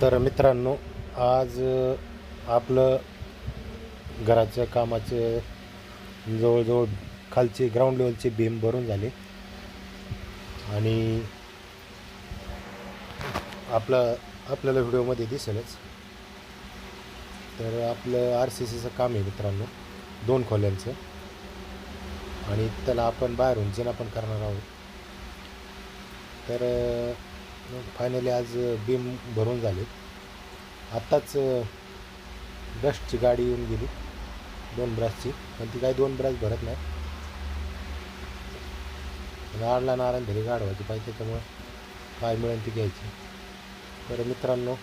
तर मित्रांनो आज आपलं घराच्या कामाचे जवळजवळ खालचे ग्राउंड लेवलचे बीम भरून झाले. आणि आपलं आपल्याला व्हिडिओमध्ये दिसेलच. तर आपलं आर सी सीचं काम आहे मित्रांनो दोन खोल्यांचं. आणि त्याला आपण बाहेरून जिना पण करणार आहोत. तर फायनली आज बीम भरून झाले. आत्ताच ब्रशची गाडी येऊन गेली. दोन ब्रशची पण ती काही दोन ब्रश भरत नाही. गाडला नारायण धरी गाडवायची पाहिजे त्याच्यामुळं काय मिळेल ती घ्यायची. तर मित्रांनो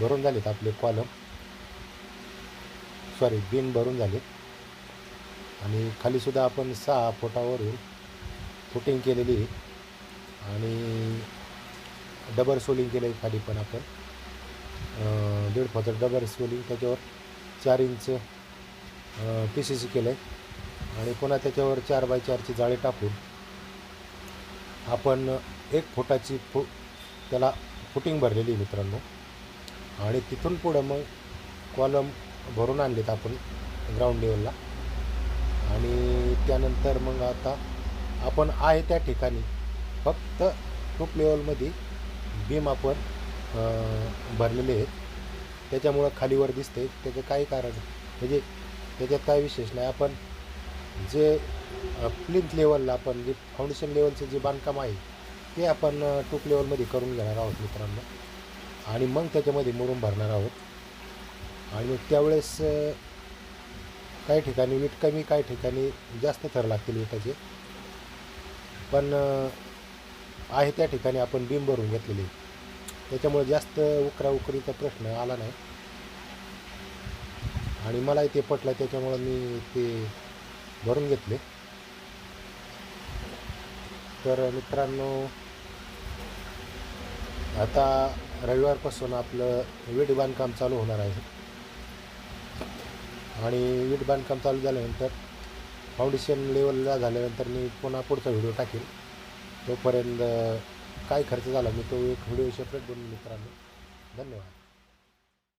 भरून झालेत आपले कॉलम सॉरी बीम भरून झालेत. आणि खालीसुद्धा आपण सहा फुटावरून फुटिंग केलेली आणि डबल सोलिंग केलं आहे खाली पण आपण. दीड फुट डबल सोलिंग त्याच्यावर चार इंच पी सी सी केलं आहे आणि पुन्हा त्याच्यावर चार बाय चारची जाळी टाकून आपण एक फुटाची फु त्याला फुटिंग भरलेली आहे मित्रांनो. आणि तिथून पुढं मग कॉलम भरून आणलेत आपण ग्राउंड लेवलला. आणि त्यानंतर मग आता आपण आहे त्या ठिकाणी. फक्त टूप लेवलमध्ये बीम आपण भरलेले आहेत. त्याच्यामुळं खालीवर दिसते त्याचं काही कारण म्हणजे त्याच्यात काय विशेष नाही. आपण जे प्लिंथ लेवलला आपण जे फाउंडेशन लेवलचं जे बांधकाम आहे ते आपण टूप लेवलमध्ये करून घेणार आहोत मित्रांनो. आणि मग त्याच्यामध्ये मुरुम भरणार आहोत. आणि मग त्यावेळेस काही ठिकाणी वीट कमी काही ठिकाणी जास्त थर लागतील विटाचे. पण आहे त्या ठिकाणी आपण बीम भरून घेतलेली. त्याच्यामुळे जास्त उकरा उकरीचा प्रश्न आला नाही. आणि मलाही ते पटलं त्याच्यामुळं मी ते भरून घेतले. तर मित्रांनो आता रविवारपासून आपलं वीट बांधकाम चालू होणार आहे. आणि वीट बांधकाम चालू झाल्यानंतर फाउंडेशन लेवलला झाल्यानंतर मी पुन्हा पुढचा व्हिडिओ टाकेल. तोपर्यंत काय खर्च झाला मी तो एक व्हिडिओ सेपरेट बनवून मित्रांनो धन्यवाद.